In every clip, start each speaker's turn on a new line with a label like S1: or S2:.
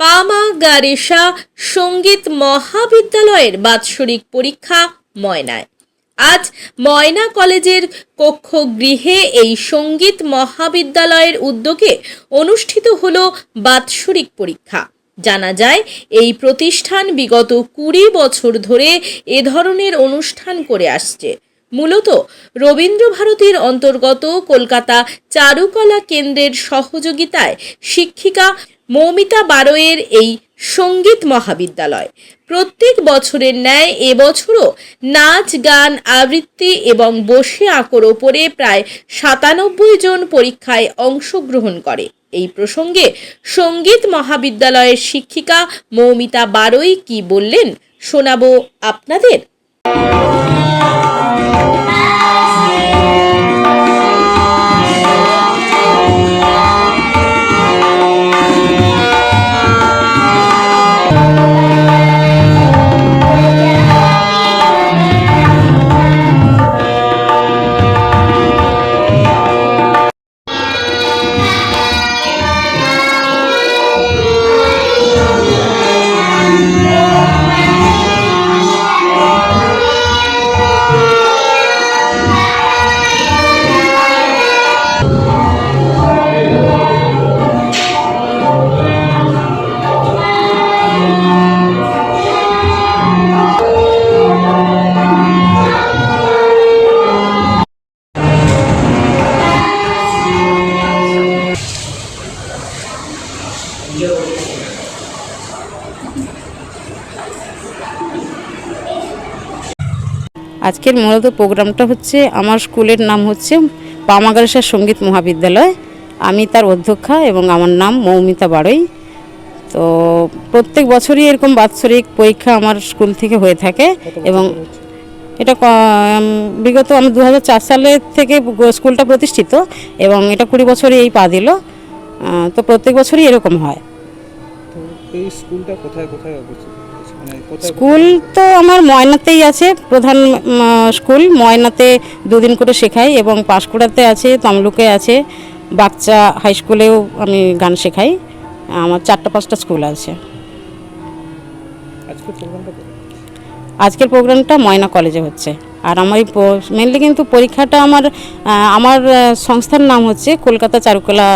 S1: পামা গারেসা সংগীত মহাবিদ্যালয়ের বাৎসরিক পরীক্ষা ময়নায়। আজ ময়না কলেজের কক্ষগৃহে এই সংগীত মহাবিদ্যালয়ের উদ্যোগে অনুষ্ঠিত হল বাৎসরিক পরীক্ষা। জানা যায়, এই প্রতিষ্ঠান বিগত কুড়ি বছর ধরে এ ধরনের অনুষ্ঠান করে আসছে। মূলত রবীন্দ্রভারতীর অন্তর্গত কলকাতা চারুকলা কেন্দ্রের সহযোগিতায় শিক্ষিকা মৌমিতা বারোয়ের এই সংগীত মহাবিদ্যালয়। প্রত্যেক বছরের ন্যায় এবছরও নাচ, গান, আবৃত্তি এবং বসে আঁকোর ওপরে প্রায় সাতানব্বই জন পরীক্ষায় অংশগ্রহণ করে। এই প্রসঙ্গে সংগীত মহাবিদ্যালয়ের শিক্ষিকা মৌমিতা বারোই কি বললেন শোনাবো আপনাদের।
S2: আজকের মূলত প্রোগ্রামটা হচ্ছে আমার স্কুলের নাম হচ্ছে পামাগারেশ্বর সংগীত মহাবিদ্যালয়। আমি তার অধ্যক্ষা এবং আমার নাম মৌমিতা বাড়ই তো প্রত্যেক বছরই এরকম বাৎসরিক পরীক্ষা আমার স্কুল থেকে হয়ে থাকে এবং এটা বিগত আমি দু সালে থেকে স্কুলটা প্রতিষ্ঠিত এবং এটা কুড়ি বছরে এই পা দিল। তো প্রত্যেক বছরই এরকম হয়।
S3: এই স্কুলটা কোথায় কোথায় অবস্থিত?
S2: স্কুল তো আমার ময়নাতেই আছে প্রধান স্কুল। ময়নাতে দুদিন করে শেখাই এবং পাঁশকুড়াতে আছে তমলুকে আছে। বাচ্চা হাই স্কুলেও আমি গান শেখাই। আমার চারটা পাঁচটা স্কুল আছে। আজকের প্রোগ্রামটা ময়না কলেজে হচ্ছে। আর আমার মেনলি কিন্তু পরীক্ষাটা আমার আমার সংস্থার নাম হচ্ছে কলকাতা চারুকলা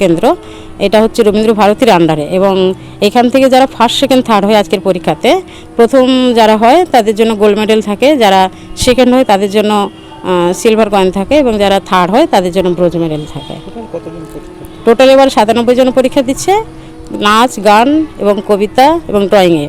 S2: কেন্দ্র। এটা হচ্ছে রবীন্দ্র ভারতীর আন্ডারে এবং এখান থেকে যারা ফার্স্ট সেকেন্ড থার্ড হয় আজকের পরীক্ষাতে প্রথম যারা হয় তাদের জন্য গোল্ড মেডেল থাকে যারা সেকেন্ড হয় তাদের জন্য সিলভার কয়েন থাকে এবং যারা থার্ড হয় তাদের জন্য ব্রোঞ্জ মেডেল থাকে।
S3: টোটাল
S2: এবার সাতানব্বই জন পরীক্ষা দিচ্ছে নাচ গান এবং কবিতা এবং ড্রয়িংয়ে